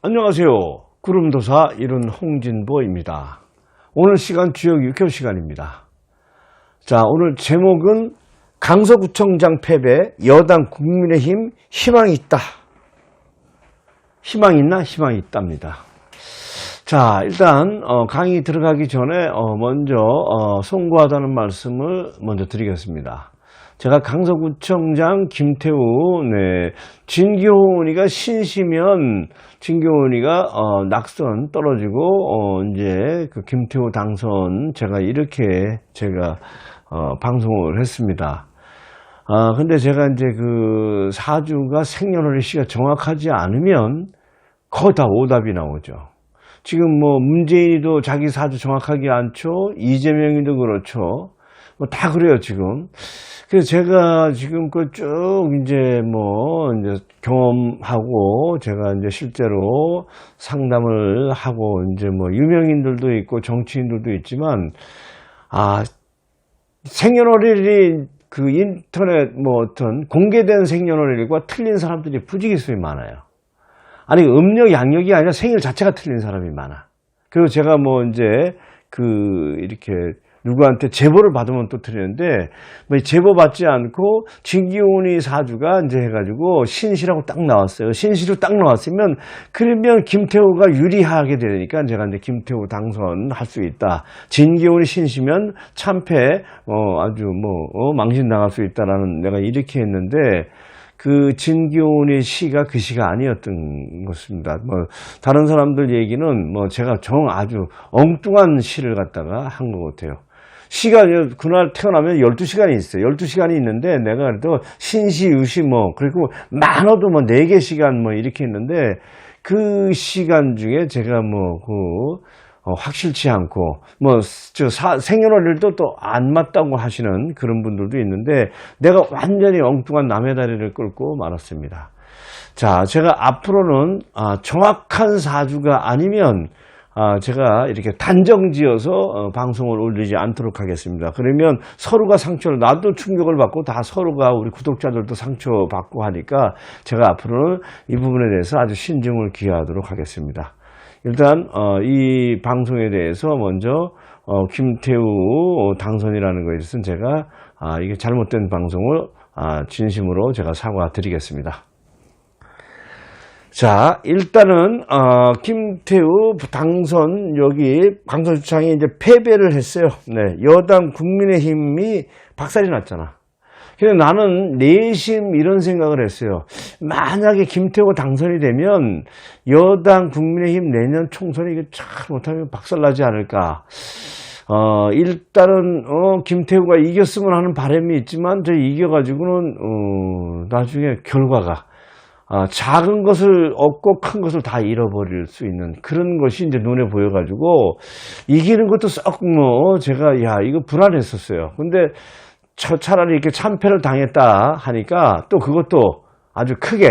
안녕하세요. 구름도사 이룬 홍진보입니다. 오늘 시간 주역 6회 시간입니다. 자, 오늘 제목은 강서구청장 패배, 여당 국민의힘 희망이 있다. 희망 있나? 희망이 있답니다. 자, 일단 어, 강의 들어가기 전에 어, 먼저 어, 송구하다는 말씀을 먼저 드리겠습니다. 제가 강서구청장 김태우, 네, 진교훈이가 신시면 진교훈이가 어, 낙선 떨어지고 어, 이제 그 김태우 당선 제가 이렇게 제가 어, 방송을 했습니다. 아, 근데 제가 이제 그 사주가 생년월일 시가 정확하지 않으면 거의 다 오답이 나오죠. 지금 뭐 문재인이도 자기 사주 정확하게 않죠. 이재명이도 그렇죠. 뭐 다 그래요, 지금. 그래서 제가 지금 그쭉 이제 뭐 이제 경험하고 제가 이제 실제로 상담을 하고 이제 뭐 유명인들도 있고 정치인들도 있지만 아, 생년월일이 그 인터넷 뭐 어떤 공개된 생년월일과 틀린 사람들이 부지기수에 많아요. 아니 음력 양력이 아니라 생일 자체가 틀린 사람이 많아. 그리고 제가 뭐 이제 그 이렇게 누구한테 제보를 받으면 또 틀리는데 뭐 제보 받지 않고 진기훈이 사주가 이제 해가지고 신시라고 딱 나왔어요. 신시로 딱 나왔으면 그러면 김태우가 유리하게 되니까 제가 이제 김태우 당선할 수 있다. 진기훈이 신시면 참패 어 아주 뭐 어, 망신 당할 수 있다라는 내가 이렇게 했는데 그 진기훈의 시가 그 시가 아니었던 것입니다. 뭐 다른 사람들 얘기는 뭐 제가 정 아주 엉뚱한 시를 갖다가 한 것 같아요. 시가 그날 태어나면 12시간이 있어요. 12시간이 있는데 내가 그래도 신시, 유시 뭐 그리고 많아도 뭐 4개 시간 뭐 이렇게 있는데 그 시간 중에 제가 뭐그 어, 확실치 않고 뭐저 생년월일도 또 안 맞다고 하시는 그런 분들도 있는데 내가 완전히 엉뚱한 남의 다리를 끌고 말았습니다. 자, 제가 앞으로는 아, 정확한 사주가 아니면 아, 제가 이렇게 단정지어서 어, 방송을 올리지 않도록 하겠습니다. 그러면 서로가 상처를, 나도 충격을 받고 다 서로가 우리 구독자들도 상처 받고 하니까 제가 앞으로는 이 부분에 대해서 아주 신중을 기하도록 하겠습니다. 일단 어, 이 방송에 대해서 먼저 어, 김태우 당선이라는 것에 대해서는 제가 아, 이게 잘못된 방송을 아, 진심으로 제가 사과드리겠습니다. 자, 일단은 어, 김태우 당선 여기 강서주창이 이제 패배를 했어요. 네, 여당 국민의힘이 박살이 났잖아. 근데 나는 내심 이런 생각을 했어요. 만약에 김태우가 당선이 되면 여당 국민의힘 내년 총선이 이게 잘 못하면 박살나지 않을까. 어, 일단은, 어, 김태우가 이겼으면 하는 바람이 있지만, 저 이겨가지고는, 어, 나중에 결과가, 아, 작은 것을 얻고 큰 것을 다 잃어버릴 수 있는 그런 것이 이제 눈에 보여가지고, 이기는 것도 썩 뭐, 제가, 야, 이거 불안했었어요. 근데, 저 차라리 이렇게 참패를 당했다 하니까 또 그것도 아주 크게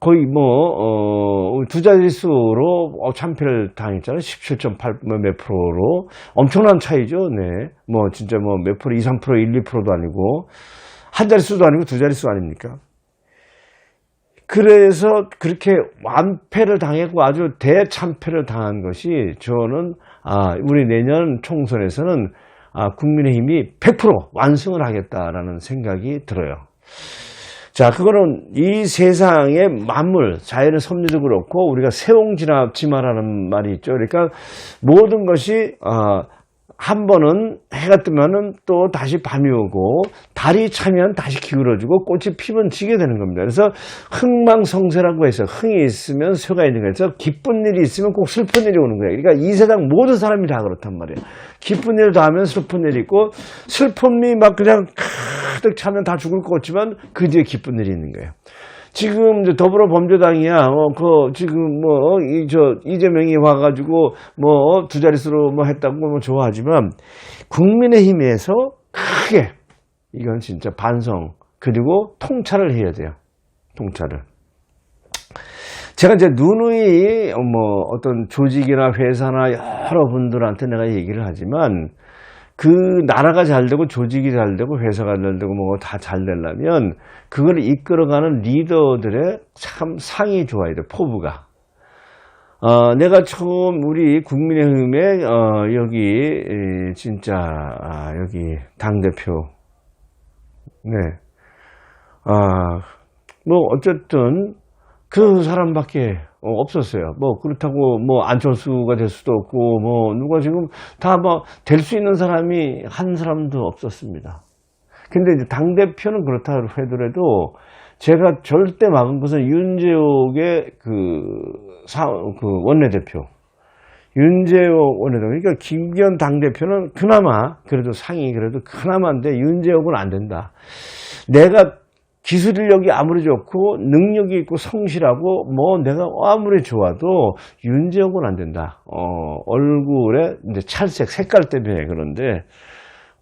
거의 뭐, 어, 두 자릿수로 어, 참패를 당했잖아요. 17.8몇 뭐 프로로. 엄청난 차이죠. 네. 뭐, 진짜 뭐 몇 프로, 2, 3%, 1, 2%도 아니고, 한 자릿수도 아니고 두 자릿수 아닙니까? 그래서 그렇게 완패를 당했고 아주 대참패를 당한 것이 저는, 아, 우리 내년 총선에서는 아, 국민의힘이 100% 완승을 하겠다라는 생각이 들어요. 자, 그거는 이 세상의 만물, 자연의 섭리도 그렇고 우리가 세옹 지납지마라는 말이 있죠. 그러니까 모든 것이 어, 한 번은 해가 뜨면은 또 다시 밤이 오고 달이 차면 다시 기울어지고 꽃이 피면 지게 되는 겁니다. 그래서 흥망성쇠라고 해서 흥이 있으면 쇠가 있는 거예요. 기쁜 일이 있으면 꼭 슬픈 일이 오는 거예요. 그러니까 이 세상 모든 사람이 다 그렇단 말이에요. 기쁜 일도 하면 슬픈 일이 있고 슬픔이 막 그냥 가득 차면 다 죽을 것 같지만 그 뒤에 기쁜 일이 있는 거예요. 지금 더불어 범죄당이야. 어, 그 지금 뭐 이 저 이재명이 와가지고 뭐 두 자릿수로 뭐 했다고 뭐 좋아하지만 국민의힘에서 크게 이건 진짜 반성 그리고 통찰을 해야 돼요. 통찰을. 제가 이제 누누이 뭐 어떤 조직이나 회사나 여러분들한테 내가 얘기를 하지만 그 나라가 잘 되고 조직이 잘 되고 회사가 잘 되고 뭐다잘 되려면 그걸 이끌어가는 리더들의 참 상이 좋아야 돼 포부가 어, 내가 처음 우리 국민의힘에 어, 여기 에, 진짜 아, 여기 당 대표 네. 아, 뭐 어쨌든 그 사람밖에 어, 없었어요. 뭐 그렇다고 뭐 안철수가 될 수도 없고 뭐 누가 지금 다 뭐 될 수 있는 사람이 한 사람도 없었습니다. 근데 이제 당 대표는 그렇다 하더라도 제가 절대 막은 것은 윤재옥의 그, 사, 그 원내대표. 윤재옥 원내대표. 그러니까 김기현 당대표는 그나마, 그래도 상이 그래도 그나마인데 윤재옥은 안 된다. 내가 기술력이 아무리 좋고 능력이 있고 성실하고 뭐 내가 아무리 좋아도 윤재옥은 안 된다. 어, 얼굴에 이제 찰색 색깔 때문에 그런데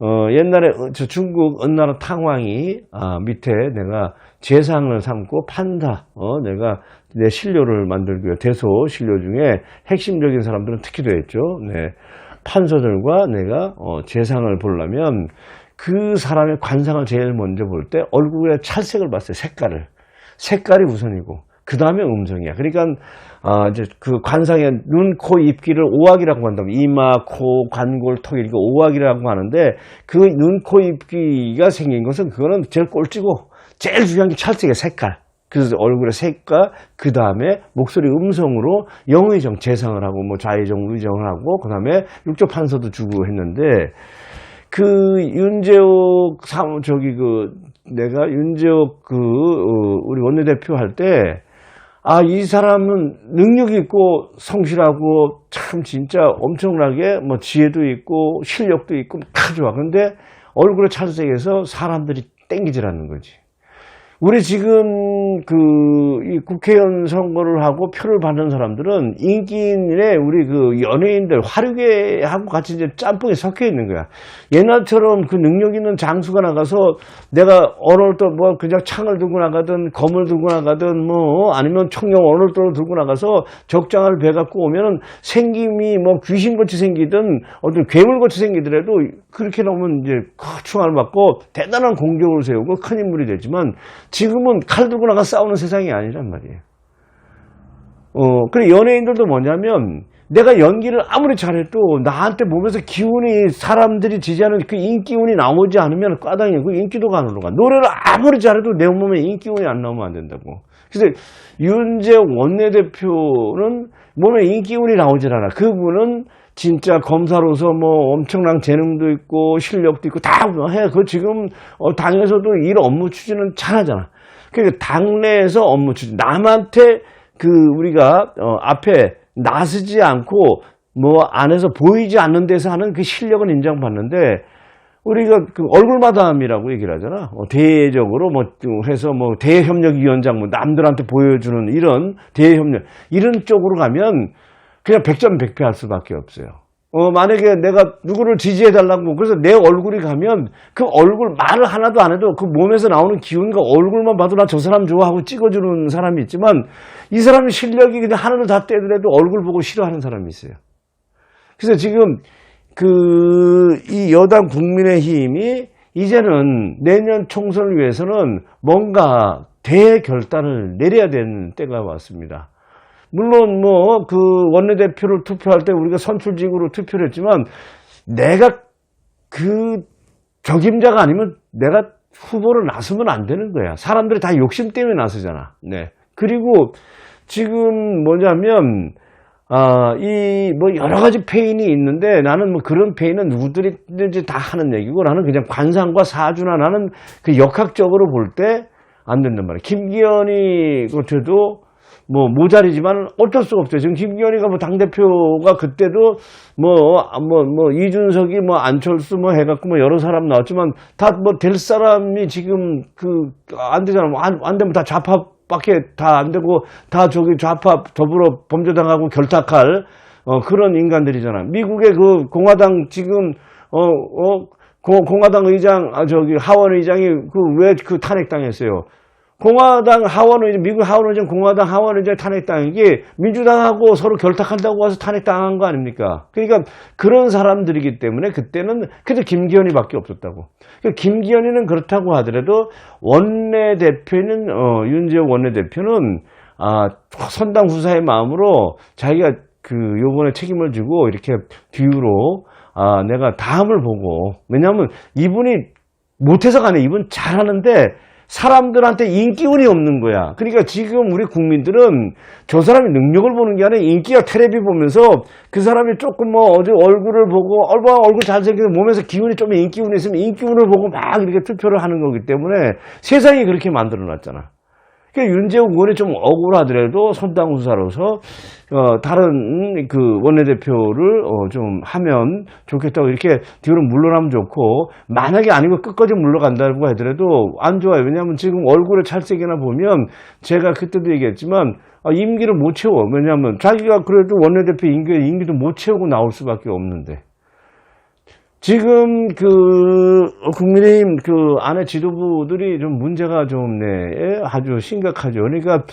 어, 옛날에 저 중국 어느 나라 탕왕이 아, 밑에 내가 재상을 삼고 판다. 어, 내가 내 신료를 만들고요. 대소 신료 중에 핵심적인 사람들은 특히 되었죠. 네. 판서들과 내가 어, 재상을 보려면 그 사람의 관상을 제일 먼저 볼 때 얼굴에 찰색을 봤어요. 색깔을. 색깔이 우선이고 그 다음에 음성이야. 그러니까 아, 이제 그 관상의 눈, 코, 입, 귀를 오학이라고 한다면 이마, 코, 관골, 턱 이렇게 오학이라고 하는데 그 눈, 코, 입, 귀가 생긴 것은 그거는 제일 꼴찌고 제일 중요한 게 찰색의 색깔. 그래서 얼굴의 색과 그 다음에 목소리 음성으로 영의정 재상을 하고 뭐 좌의정 의정을 하고 그 다음에 육조 판서도 주고 했는데 그 윤재옥 사 저기 그 내가 윤재옥 그 어, 우리 원내대표 할 때 아 이 사람은 능력이 있고 성실하고 참 진짜 엄청나게 뭐 지혜도 있고 실력도 있고 다 좋아. 근데 얼굴에 찰색에서 사람들이 땡기질 않는 거지. 우리 지금 그이 국회의원 선거를 하고 표를 받는 사람들은 인기인의 우리 그 연예인들 화류계하고 같이 이제 짬뽕에 섞여 있는 거야. 옛날처럼 그 능력 있는 장수가 나가서 내가 어느 또뭐 그냥 창을 들고 나가든 검을 들고 나가든 뭐 아니면 청룡 어느 또 들고 나가서 적장을 배 갖고 오면은 생김이 뭐 귀신같이 생기든 어떤 괴물같이 생기더라도 그렇게 나오면 이제 충을 받고 대단한 공격을 세우고 큰 인물이 되지만 지금은 칼 들고 나가 싸우는 세상이 아니란 말이에요. 어, 그래 연예인들도 뭐냐면 내가 연기를 아무리 잘해도 나한테 몸에서 기운이 사람들이 지지하는 그 인기운이 나오지 않으면 까당이 그 인기도가 안 올라가. 노래를 아무리 잘해도 내 몸에 인기운이 안 나오면 안 된다고. 그래서 윤재욱 원내대표는 몸에 인기운이 나오질 않아. 그분은 진짜 검사로서 뭐 엄청난 재능도 있고 실력도 있고 다 해. 그 지금 어, 당에서도 일 업무 추진은 잘하잖아. 그러니까 당내에서 업무 추진. 남한테 그 우리가 어, 앞에 나서지 않고 뭐 안에서 보이지 않는 데서 하는 그 실력은 인정받는데 우리가 그 얼굴마담이라고 얘기를 하잖아. 어, 대외적으로 뭐 해서 뭐 대협력위원장 뭐 남들한테 보여주는 이런 대협력 이런 쪽으로 가면 그냥 백전백패할 수밖에 없어요. 어, 만약에 내가 누구를 지지해 달라고, 그래서 내 얼굴이 가면 그 얼굴 말을 하나도 안 해도 그 몸에서 나오는 기운과 얼굴만 봐도 나 저 사람 좋아하고 찍어주는 사람이 있지만 이 사람의 실력이 그냥 하늘을 다 떼더라도 얼굴 보고 싫어하는 사람이 있어요. 그래서 지금 그, 이 여당 국민의힘이 이제는 내년 총선을 위해서는 뭔가 대결단을 내려야 되는 때가 왔습니다. 물론 뭐 그 원내대표를 투표할 때 우리가 선출직으로 투표를 했지만 내가 그 적임자가 아니면 내가 후보를 나서면 안 되는 거야. 사람들이 다 욕심 때문에 나서잖아. 네. 그리고 지금 뭐냐면 아, 이, 뭐, 여러 가지 페인이 있는데 나는 뭐 그런 페인은 누구들이든지 다 하는 얘기고 나는 그냥 관상과 사주나 나는 그 역학적으로 볼 때 안 된단 말이야. 김기현이 그것도 뭐 모자리지만 어쩔 수가 없어요. 지금 김기현이가 뭐 당대표가 그때도 뭐, 뭐, 뭐, 이준석이 뭐 안철수 뭐 해갖고 뭐 여러 사람 나왔지만 다 뭐 될 사람이 지금 그 안 되잖아. 뭐 안, 안 되면 다 좌파 밖에 다 안 되고 다 저기 좌파 더불어 범죄당하고 결탁할 어, 그런 인간들이잖아. 미국의 그 공화당 지금 어, 어, 고- 공화당 의장, 아, 저기 하원 의장이 그 왜그 탄핵당했어요? 공화당 하원 의장, 미국 하원 의장, 공화당 하원 의장 탄핵당한 게 민주당하고 서로 결탁한다고 와서 탄핵당한 거 아닙니까? 그러니까 그런 사람들이기 때문에 그때는 그래도 김기현이 밖에 없었다고. 그러니까 김기현이는 그렇다고 하더라도 원내대표는 어, 윤재욱 원내대표는 아, 선당 후사의 마음으로 자기가 그 요번에 책임을 지고 이렇게 뒤로 아, 내가 다음을 보고 왜냐하면 이분이 못해서가 아니라 이분 잘하는데 사람들한테 인기운이 없는 거야. 그러니까 지금 우리 국민들은 저 사람이 능력을 보는 게 아니라 인기가 텔레비 보면서 그 사람이 조금 뭐 어제 얼굴을 보고 얼마 얼굴 잘생긴 몸에서 기운이 좀 인기운이 있으면 인기운을 보고 막 이렇게 투표를 하는 거기 때문에 세상이 그렇게 만들어 놨잖아. 그러니까 윤재욱 의원이 좀 억울하더라도 선당 후사로서 어, 다른 그 원내대표를 어, 좀 하면 좋겠다고 이렇게 뒤로 물러나면 좋고 만약에 아니고 끝까지 물러간다고 하더라도 안 좋아요. 왜냐하면 지금 얼굴을 찰색이나 보면 제가 그때도 얘기했지만 아, 임기를 못 채워. 왜냐하면 자기가 그래도 원내대표 임기, 임기도 못 채우고 나올 수밖에 없는데. 지금 그 국민의힘 그 안에 지도부들이 좀 문제가 좀 네, 아주 심각하죠. 그러니까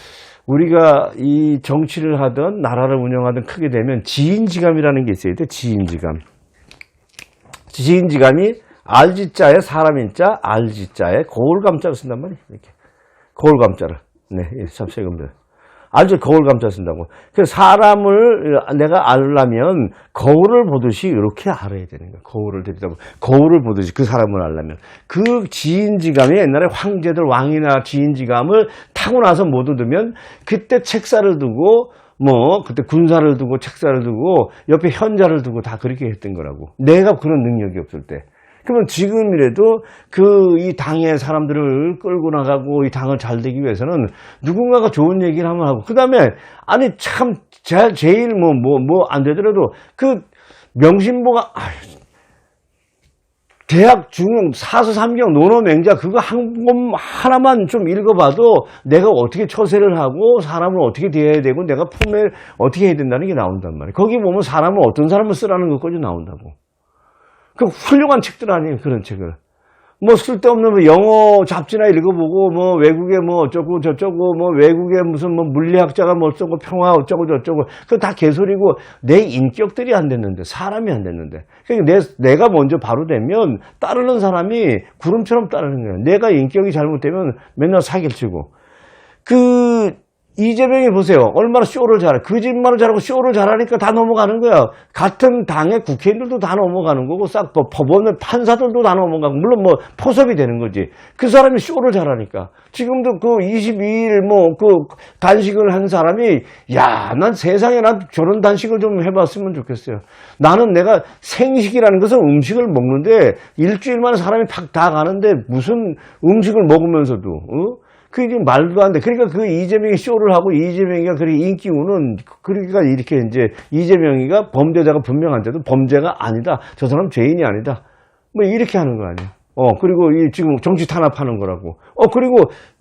우리가 이 정치를 하던 나라를 운영하던 크게 되면 지인지감이라는 게 있어야 돼. 지인지감. 지인지감이 알지자에 사람인자, 알지자에 거울감자를 쓴단 말이에요. 이렇게 거울감자를. 네, 참 세금들. 알죠? 거울 감자 쓴다고. 그래서 사람을 내가 알려면 거울을 보듯이 이렇게 알아야 되는 거야. 거울을 들이다보 거울을 보듯이 그 사람을 알려면. 그 지인지감이 옛날에 황제들 왕이나 지인지감을 타고 나서 못 얻으면 그때 책사를 두고 뭐 그때 군사를 두고 책사를 두고 옆에 현자를 두고 다 그렇게 했던 거라고. 내가 그런 능력이 없을 때. 그러면 지금이라도 그 이 당의 사람들을 끌고 나가고 이 당을 잘 되기 위해서는 누군가가 좋은 얘기를 하면 하고 그 다음에 아니 참 제, 제일 뭐 뭐 뭐 안 되더라도 그 명심보가 아유, 대학 중용 사서 삼경 논어 맹자 그거 한 권 하나만 좀 읽어봐도 내가 어떻게 처세를 하고 사람을 어떻게 대해야 되고 내가 품에 어떻게 해야 된다는 게 나온단 말이에요. 거기 보면 사람을 어떤 사람을 쓰라는 것까지 나온다고. 그 훌륭한 책들 아니에요 그런 책을. 뭐 쓸데없는 뭐 영어 잡지나 읽어보고 뭐 외국에 뭐 어쩌고 저쩌고 뭐 외국에 무슨 뭐 물리학자가 뭐 어쩌고 평화 어쩌고 저쩌고 그거 다 개소리고 내 인격들이 안 됐는데 사람이 안 됐는데. 그러니까 내, 내가 먼저 바로 되면 따르는 사람이 구름처럼 따르는 거예요. 내가 인격이 잘못되면 맨날 사기를 치고. 그 이재명이 보세요. 얼마나 쇼를 잘해. 거짓말을 잘하고 쇼를 잘하니까 다 넘어가는 거야. 같은 당의 국회의원들도 다 넘어가는 거고, 싹뭐 법원의 판사들도 다 넘어가고, 물론 뭐 포섭이 되는 거지. 그 사람이 쇼를 잘하니까. 지금도 그 22일 뭐 그 단식을 한 사람이, 야, 난 세상에 난 저런 단식을 좀 해봤으면 좋겠어요. 나는 내가 생식이라는 것은 음식을 먹는데 일주일 만에 사람이 팍 다 가는데 무슨 음식을 먹으면서도, 어? 그게 지금 말도 안 돼. 그러니까 그 이재명이 쇼를 하고 이재명이가 그렇게 인기우는 그러니까 이렇게 이제 이재명이가 범죄자가 분명한데도 범죄가 아니다. 저 사람 죄인이 아니다. 뭐 이렇게 하는 거 아니야. 어, 그리고 이 지금 정치 탄압하는 거라고. 어, 그리고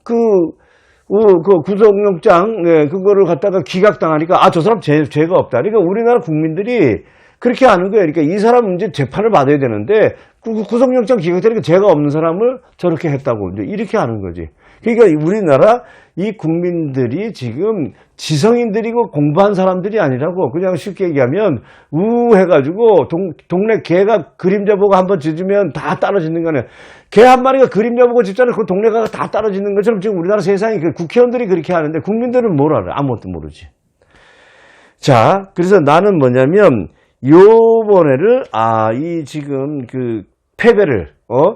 그, 어, 그 구속영장, 예, 그거를 갖다가 기각당하니까 아, 저 사람 죄, 죄가 없다. 그러니까 우리나라 국민들이 그렇게 하는 거예요. 그러니까 이 사람은 이제 재판을 받아야 되는데 구- 구속영장 기각되니까 죄가 없는 사람을 저렇게 했다고 이제 이렇게 하는 거지. 그러니까 우리나라 이 국민들이 지금 지성인들이고 공부한 사람들이 아니라고 그냥 쉽게 얘기하면 우 해가지고 동, 동네 개가 그림자 보고 한번 짖으면 다 따라짖는 거네. 개 한 마리가 그림자 보고 짖잖아요. 그 동네가 다 따라짖는 것처럼 지금 우리나라 세상이 그 국회의원들이 그렇게 하는데 국민들은 뭘 알아? 아무것도 모르지. 자, 그래서 나는 뭐냐면 요번에를 아, 이 지금 그 패배를 어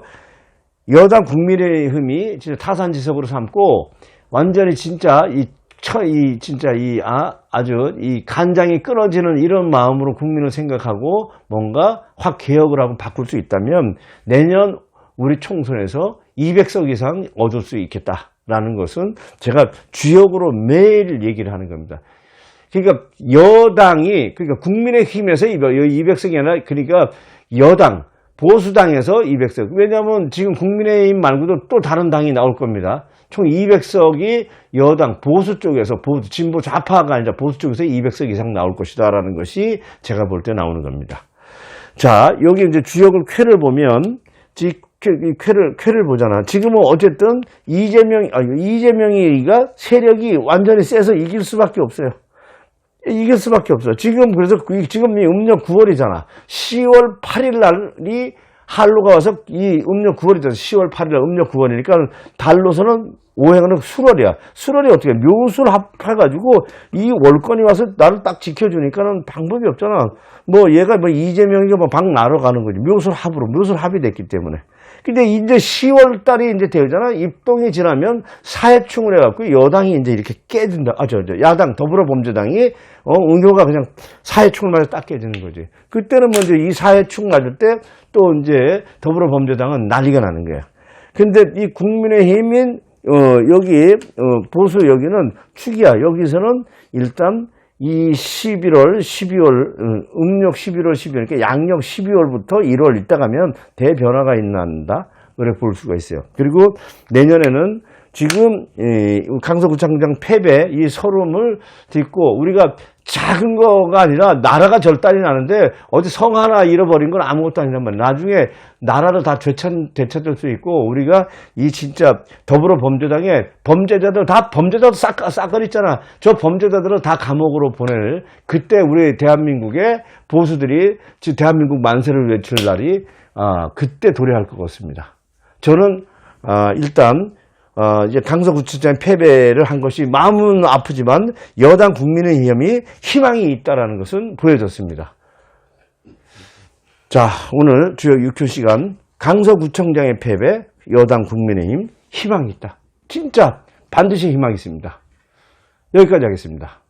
여당 국민의힘이 진짜 타산지석으로 삼고 완전히 진짜 이, 처, 이 진짜 이 아, 아주 이 간장이 끊어지는 이런 마음으로 국민을 생각하고 뭔가 확 개혁을 하고 바꿀 수 있다면 내년 우리 총선에서 200석 이상 얻을 수 있겠다라는 것은 제가 주역으로 매일 얘기를 하는 겁니다. 그러니까 여당이 그러니까 국민의힘에서 200석이 아니라 그러니까 여당 보수당에서 200석. 왜냐하면 지금 국민의힘 말고도 또 다른 당이 나올 겁니다. 총 200석이 여당 보수 쪽에서 보수 진보 좌파가 아니라 보수 쪽에서 200석 이상 나올 것이다라는 것이 제가 볼 때 나오는 겁니다. 자 여기 이제 주역을 쾌를 보면 이 쾌를 쾌를 보잖아. 지금은 어쨌든 이재명 아 이재명이가 세력이 완전히 세서 이길 수밖에 없어요. 이길 수밖에 없어. 지금 그래서 그- 지금 이 음력 9월이잖아. 10월 8일 날이 한로가 와서 이 음력 9월이잖아. 10월 8일 날 음력 9월이니까 달로서는 오행은 수월이야. 수월이 어떻게 해? 묘술 합해가지고 이 월권이 와서 나를 딱 지켜주니까는 방법이 없잖아. 뭐 얘가 뭐 이재명이가 뭐 방 나러 가는 거지. 묘술 합으로 묘술 합이 됐기 때문에. 근데 이제 10월 달이 이제 되잖아. 입동이 지나면 사회충을 해갖고 여당이 이제 이렇게 깨진다. 아, 저, 저, 야당, 더불어범죄당이, 어, 운효가 그냥 사회충을 맞아 딱 깨지는 거지. 그때는 먼저 이 사회충 맞을 때 또 이제 더불어범죄당은 난리가 나는 거야. 근데 이 국민의힘인, 어, 여기, 어, 보수 여기는 축이야. 여기서는 일단 이 11월, 12월, 음, 음력 11월, 12월, 그러니까 양력 12월부터 1월 있다 가면 대변화가 있는다. 그래 볼 수가 있어요. 그리고 내년에는 지금 이 강서구청장 패배 이 서름을 딛고 우리가 작은 거가 아니라 나라가 절단이 나는데 어디 성 하나 잃어버린 건 아무것도 말이야. 나중에 나라를 다 되찾, 되찾을 수 있고 우리가 이 진짜 더불어 범죄당에 범죄자들 다 범죄자들 싹, 싹걸 있잖아. 저 범죄자들을 다 감옥으로 보낼 그때 우리 대한민국의 보수들이 대한민국 만세를 외칠 날이 아, 그때 도래할 것 같습니다. 저는 아, 일단 어, 이제 강서구청장 패배를 한 것이 마음은 아프지만 여당 국민의힘이 희망이 있다라는 것은 보여졌습니다. 자, 오늘 주요 6초 시간 강서구청장의 패배, 여당 국민의힘 희망이 있다. 진짜 반드시 희망이 있습니다. 여기까지 하겠습니다.